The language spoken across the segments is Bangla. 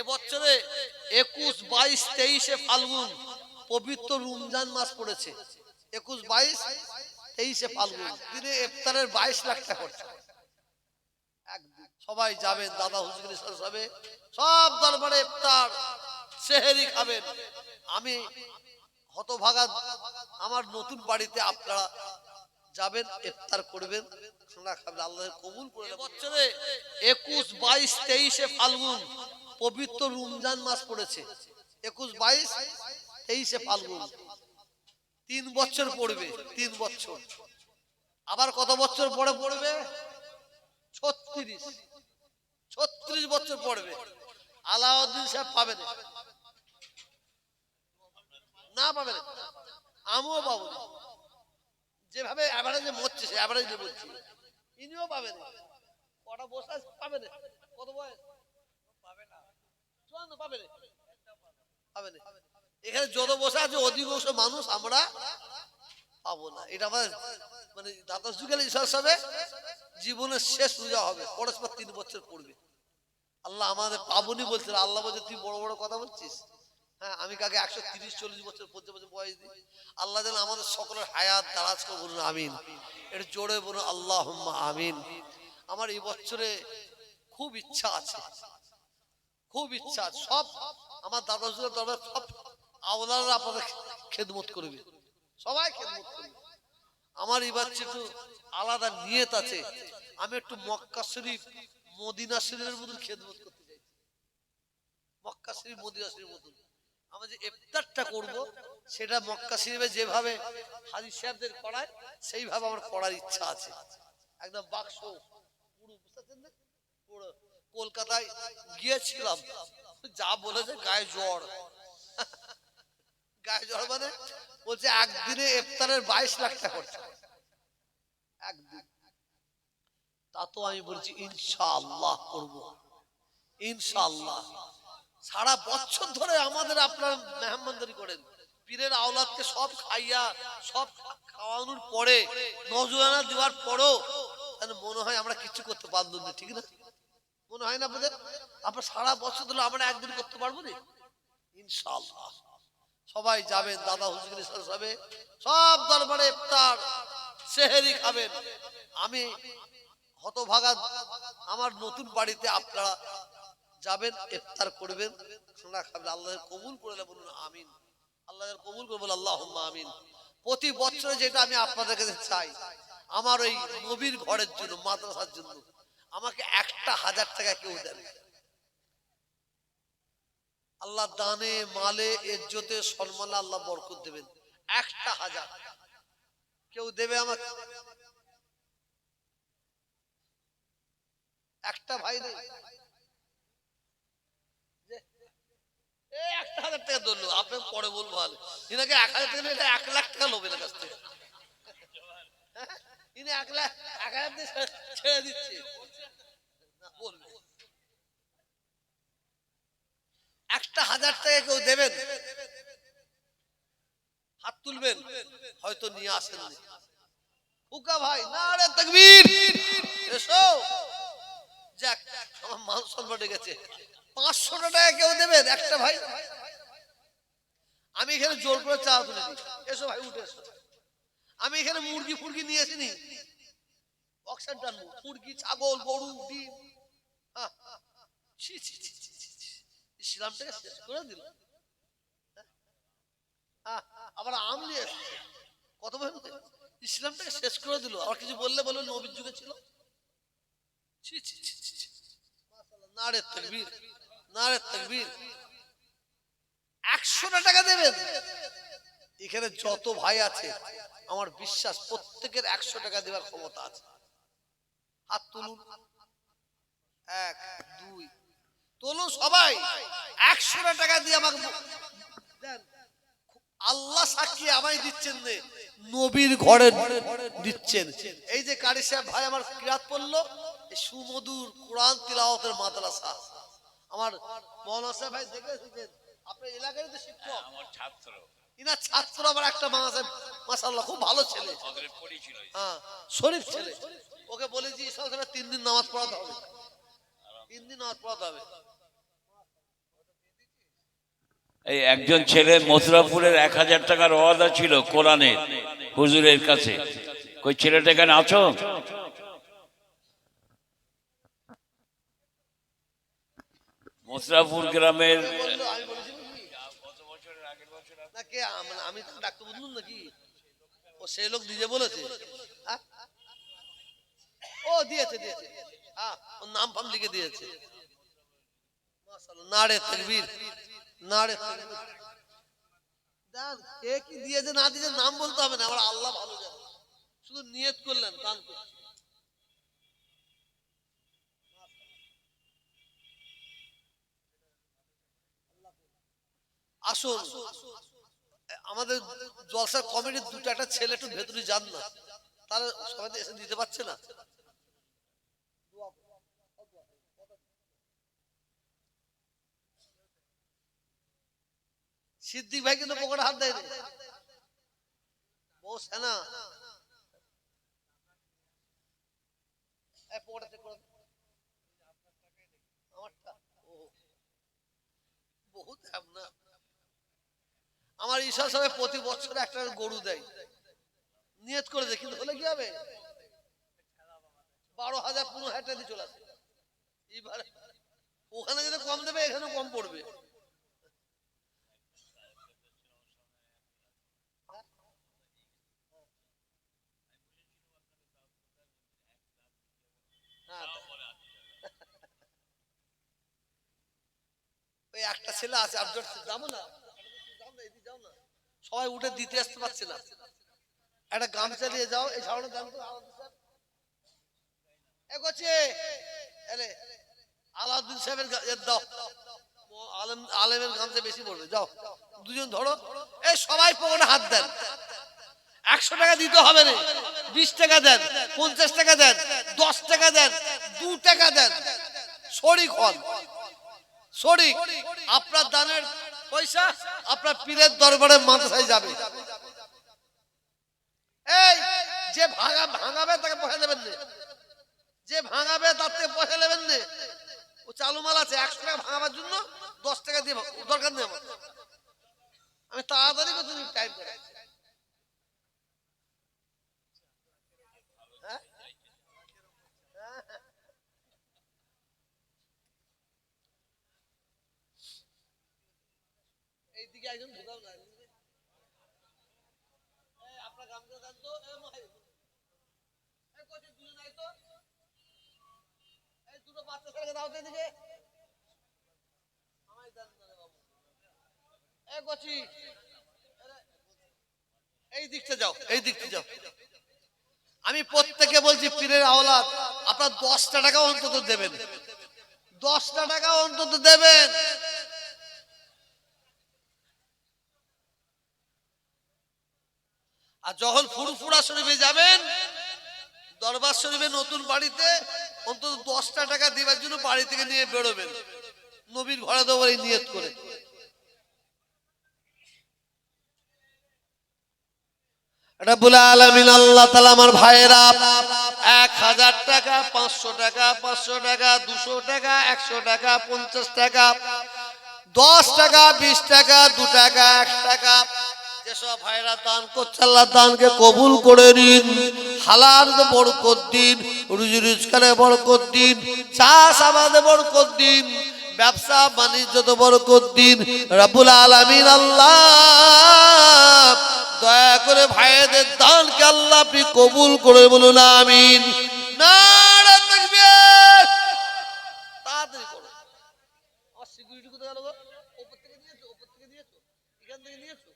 এবছরে একুশ বাইশ তেইশে ফাল্গুন পবিত্র রমজান মাস পড়েছে। একুশ বাইশ তেইশে ফাল্গুন দিনে ইফতারের বাইশ লাখ টাকা খরচা সবাই যাবেন দাদা হুজুর হবে সব দরবারে ইফতার সেহেরি খাবেন। আমি হতভাগা আমার নতুন বাড়িতে আপনারা যাবেন ইফতার করবেন খানা খাবেন আল্লাহ কবুল করে বছরে একুশ বাইশ তেইশে ফাল্গুন পবিত্র রমজান মাস পড়েছে। একুশ, বাইশ, তেইশে ফাল্গুন। তিন বছর পড়বে, তিন বছর। আবার কত বছর পরে পড়বে? ছত্রিশ। ছত্রিশ বছর পড়বে। আলাউদ্দিন সাহেব পাবে না না পাবে না। আমিও পাবো যেভাবে অ্যাভারেজে মরছে সে অ্যাভারেজে বলছি। ইনিও পাবেন। কটা বসে আছে? পাবে না কত বয়স? চুয়ান্ন পাবে পাবে না। এখানে যত বসে আছে অধিকাংশ মানুষ আমরা পাবো না। এটা আমার মানে দাদা যুগের ঈশ্বর হবে জীবনের শেষ পূজা হবে। পরস্পর তিন বছর পড়বে। আল্লাহ আমাদের পাবনি বলছে আল্লাহ বলছে তুই বড় বড় কথা বলছিস? হ্যাঁ আমি কাকে একশো তিরিশ চল্লিশ বছর পর্যন্ত বছর বয়স দিই। আল্লাহ যেন আমাদের সকলের হায়াত দারাজ করে বলুন আমিন। এটা জোরে বলুন আল্লাহ আমিন। আমার এই বছরে খুব ইচ্ছা আছে। খুব ইচ্ছা। সব আমার দাদা হুজুরের দরবার সব আওলারা আপনাদের খেদমত করবে। সবাই খেদমত করবে। আমার এবার একটু আলাদা নিয়ত আছে, আমি একটু মক্কা শরীফ, মদিনা শরীফের মতন খেদমত করতে চাই। মক্কা শরীফ, মদিনা শরীফ মতন। আমরা যে ইফতারটা করব, সেটা মক্কা শরীফে যেভাবে হাজি সাহেবদের করায়, সেইভাবে আমার করার ইচ্ছা আছে। একদম বাক্স পুরো বুঝতে কলকাতায় গিয়েছিলাম। যা বলেছে গায়ে জ্বর। গায়ে জ্বর মানে বলছে একদিনে ইফতারের বাইশ লাখ টাকা খরচা তা তো আমি বলছি, ইনশাআল্লাহ করব। ইনশাআল্লাহ। সারা বছর ধরে আমাদের আপনার মেহমানদারি করেন। পীরের আওলাদকে সব খাইয়া, সব খাওয়ানোর পরে নজরানা দেওয়ার পরও মনে হয় আমরা কিছু করতে পারলাম না, ঠিক না? মনে হয় না আপনাদের আপনার সারা বছর ধরে আমরা একদিন করতে পারব না? ইনশাআল্লাহ। সবাই যাবেন, দাদা হুজুর হবে সব দরবারে ইফতার, সেহেরি খাবেন। আমি হতভাগা আমার নতুন বাড়িতে আপনারা যাবেন, ইফতার করবেন, খানা খাবেন। আল্লাহ কবুল করে বলুন আমিন। আল্লাহ কবুল করে বলুন আল্লাহ আমিন। প্রতি বছরে যেটা আমি আপনাদের কাছে চাই, আমার ওই নবীর ঘরের জন্য, মাদ্রাসার জন্য আমাকে একটা হাজার টাকা কেউ দেন আল্লাহ দানে, মালে, ইজ্জতে, সম্মানে আল্লাহ বরকত দেবেন। একটা হাজার। কেউ দেবে আমাকে? একটা ভাই এই একটা হাজার টাকা ধরলো। আপনি পরে ভালো এক হাজার এক লাখ টাকা কাছ থেকে। হ্যাঁ? এক লাখ, এক হাজার ছেড়ে দিচ্ছে। বলবে। একটা হাজার টাকা কেউ দেবেন? হাত তুলবেন? হয়তো নিয়ে আসেন ফুকা ভাই না রে তকবীর! এসো। যাক, আমার মান সম্মান গেছে। পাঁচশো টাকা কেউ দেবেন? একটা ভাই? আমি এখানে জোর করে চা তুলে এসো ভাই, উঠে এসো। আমি এখানে মুরগি ফুরগি নিয়ে আসিনি। অক্সিজেন টানবো মুরগি, ছাগল, গরু, ডিম। ইসলামটাকে শেষ করে দিল। আহ, আবার এসছে। কত ইসলামটাকে শেষ করে দিল। আবার কিছু বললে বলল নবীর যুগে ছিল। নারে তকবীর নারে তকবীর। একশোটা টাকা দেবেন। এখানে যত ভাই আছে আমার বিশ্বাস প্রত্যেকের একশো টাকা দেওয়ার ক্ষমতা আছে। হাত তুলুন। এক দুই। তুলুন সবাই একশো টাকা দিয়ে আমাকে আল্লাহ সাক্ষী আমায় দিচ্ছেন নে। নবীর ঘরে দিচ্ছেন। এই যে কারি সাহেব ভাই আমার কিরাত পড়ল সুমধুর কোরআন তিলাওয়াতের মাদ্রাসা। আমার মৌলানা সাহেব ভাই দেখে এসেছেন আপনার এলাকায় তো শিক্ষক। আমার ছাত্র। ইনার ছাত্র আবার একটা মাদ্রাসা মাসাল্লাহ খুব ভালো ছেলে। হ্যাঁ শরীফ ছেলে। ওকে বলেছি ইসলাম তিন দিন নামাজ পড়াতে হবে। তিন দিন নামাজ পড়াতে হবে এই একজন ছেলে মথুরাপুরের এক হাজার টাকার ওয়াদা ছিল কোরআনের হুজুরের কাছে। কই ছেলেটা এখানে আছো? মথুরাপুর গ্রামের আমি ডাক্তার নাকি? ও সেই লোক নিজে বলেছে? ও, দিয়েছে দিয়েছে। হ্যাঁ ওর নাম ফাম লিখে দিয়েছে। নাড়ে নাড়ে। কে কি দিয়েছে না দিয়েছে নাম বলতে হবে না আমার আল্লাহ ভালো জানে। শুধু নিয়ত করলেন, দান করছেন আসুন, আমাদের জলসার কমিটির দুটো একটা ছেলে একটু ভেতরে যান না। তারা সবাই এসে দিতে পারছে না। সিদ্দিক ভাই কিন্তু পকেটে হাত বস হ্যাঁ না? আমার ঈশ্বর সাহেব প্রতি বছর একটা গরু দেয়। নিয়ত করে দেয়, কিন্তু হলে কি হবে? বারো হাজার পনেরো হাজার টাকা দিয়ে চলে আসে। ওখানে যদি কম দেবে এখানে কম পড়বে। একটা ছেলে আছে আর জোর যাব না। সবাই উঠে দিতে আসতে পারছে না। একটা গামছা দিয়ে যাও, এই আলেমের গামছা বেশি পড়বে, যাও। দুজন ধরো। এই সবাই হাত দেন। একশো টাকা দিতে হবে না বিশ টাকা দেন, পঞ্চাশ টাকা দেন, দশ টাকা দেন, দু টাকা দেন। শরিক হন। শরিক আপনার দানের পয়সা আপনার পীরের দরবারে মাদ্রাসায় যাবে। এই, যে ভাঙা ভাঙাবে তাকে পয়সা দেবেন যে ভাঙাবে তার থেকে পয়সা নেবেন না ও চালু মাল আছে একশো টাকা ভাঙাবার জন্য দশ টাকা দিয়ে ভাঙ- দরকার নেই আমার আমি তাড়াতাড়ি করতে টাইম করে হ্যাঁ? এই দিকটা যাও আমি প্রত্যেকে বলছি, পীরের আওলাদ, আপনার দশটা টাকা অন্তত দেবেন। দশটা টাকা অন্তত দেবেন। আর যখন ফুরফুরা শরীফে যাবেন, দরবার শরীফে নতুন বাড়িতে অন্তত দশটা টাকা দেবার জন্য বাড়ি থেকে নিয়ে বেরোবেন। নবীর ঘরে দেবো এই নিয়ত করে। আল্লাহ তাআলা আমার ভাইয়েরা, এক হাজার টাকা, পাঁচশো টাকা পাঁচশো টাকা, দুশো টাকা, একশো টাকা, পঞ্চাশ টাকা, দশ টাকা, বিশ টাকা, দু টাকা, এক টাকা কবুল করে নিন। হালাল বরকত দিন, রুজি রোজগারে বরকত দিন, চাষ আবাদে বরকত দিন, ব্যবসা বাণিজ্য তো বরকত দিন। রাব্বুল আলামিন আল্লাহ, দয়া করে ভাইদের দানকে আল্লাহ আপনি কবুল করে বলুন, আমিন। তাকবীর। তাড়াতাড়ি করো। সিকিউরিটি কোথায় গেল গো? থেকে ওপর থেকে নিয়েছো এখান থেকে নিয়েছো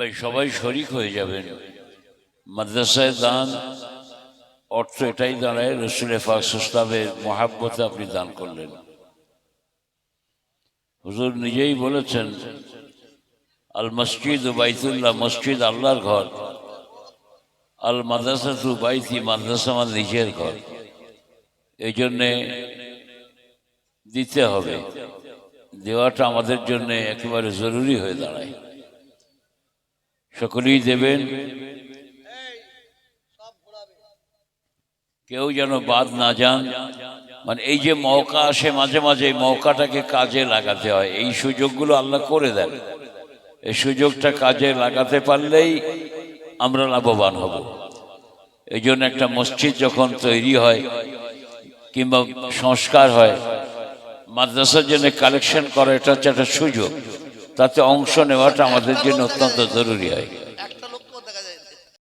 ভাই, সবাই শরিক হয়ে যাবেন। মাদ্রাসায় দান, অর্থ এটাই দাঁড়ায়, রসুল ফাকসুস্তাবের মহাব্বতে আপনি দান করলেন। হুজুর নিজেই বলেছেন, আল মসজিদ বাইতুল্লাহ, মসজিদ আল্লাহর ঘর। আল মাদ্রাসা তু বাইতি, মাদ্রাসা আমার নিজের ঘর। এই জন্যে দিতে হবে। দেওয়াটা আমাদের জন্য একেবারে জরুরি হয়ে দাঁড়ায়। সকলেই দেবেন। কেউ যেন বাদ না যান। মানে এই যে মৌকা আসে মাঝে মাঝে এই মৌকাটাকে কাজে লাগাতে হয়। এই সুযোগগুলো আল্লাহ করে দেন। এই সুযোগটা কাজে লাগাতে পারলেই আমরা লাভবান হব। এই জন্য একটা মসজিদ যখন তৈরি হয় কিংবা সংস্কার হয় মাদ্রাসার জন্য কালেকশন করা এটা হচ্ছে একটা সুযোগ। তাতে অংশ নেওয়াটা আমাদের জন্য অত্যন্ত জরুরি হয়।